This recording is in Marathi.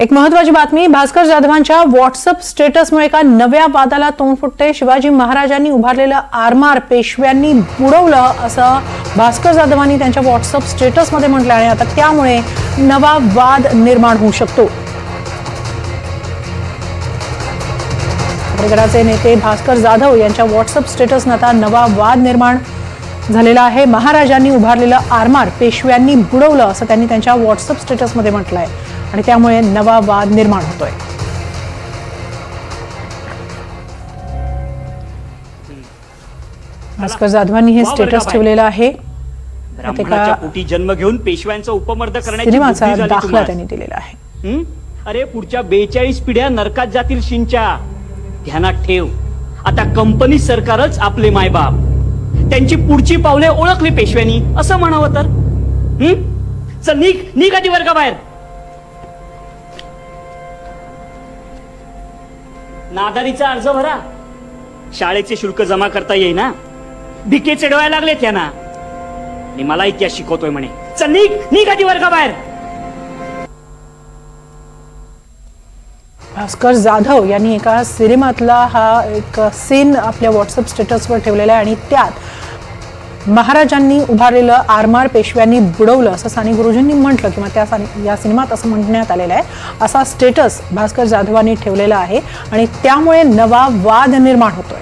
एक महत्वाची बातमी भास्कर जाधवांच्या व्हॉट्सअप स्टेटसमुळे एका नव्या वादाला तोंड फुटते शिवाजी महाराजांनी उभारलेलं आरमार पेशव्यांनी बुडवलं असं भास्कर जाधवांनी त्यांच्या व्हॉट्सअप स्टेटसमध्ये म्हटलं आणि आता त्यामुळे नवा वाद निर्माण होऊ शकतो. ठाकरेगडाचे नेते भास्कर जाधव यांच्या व्हॉट्सअप स्टेटसनं आता नवा वाद निर्माण झालेला आहे. महाराजांनी उभारलेलं आरमार पेशव्यांनी बुडवलं असं त्यांनी त्यांच्या व्हॉट्सअप स्टेटसमध्ये म्हटलं आहे आणि त्यामुळे नवा वाद निर्माण होतोय. भास्कर जाधवांनी हे स्टेटस? ठेवलेलं आहे. पोटी जन्म घेऊन पेशव्यांचा उपमर्द करण्याची दाखला. त्यांनी दिलेला आहे? अरे पुढच्या बेचाळीस पिढ्या नरकात जातील शिंच्या. ध्यानात ठेव. आता कंपनी सरकारच आपले मायबाप. त्यांची पुढची पावले ओळखली पेशव्यांनी. असं म्हणावं तर? हम्म चल निघ निघ आधी वर्गाबाहेर. नादारीचा अर्ज भरा. शाळेचे शुल्क जमा करता येईना. भिके चढवायला लागले त्यांना आणि मला इतिहास शिकवतोय म्हणे. चल निघ निघ आधी वर्गाबाहेर. भास्कर जाधव यांनी एका सिनेमातला हा एक सीन आपल्या व्हॉट्सअप स्टेटसवर ठेवलेला आहे आणि त्यात महाराजांनी उभारलेलं आरमार पेशव्यांनी बुडवलं असं साने गुरुजींनी म्हटलं किंवा त्या साने या सिनेमात असं म्हणण्यात आलेलं आहे. असा स्टेटस भास्कर जाधवांनी ठेवलेला आहे आणि त्यामुळे नवा वाद निर्माण होतोय.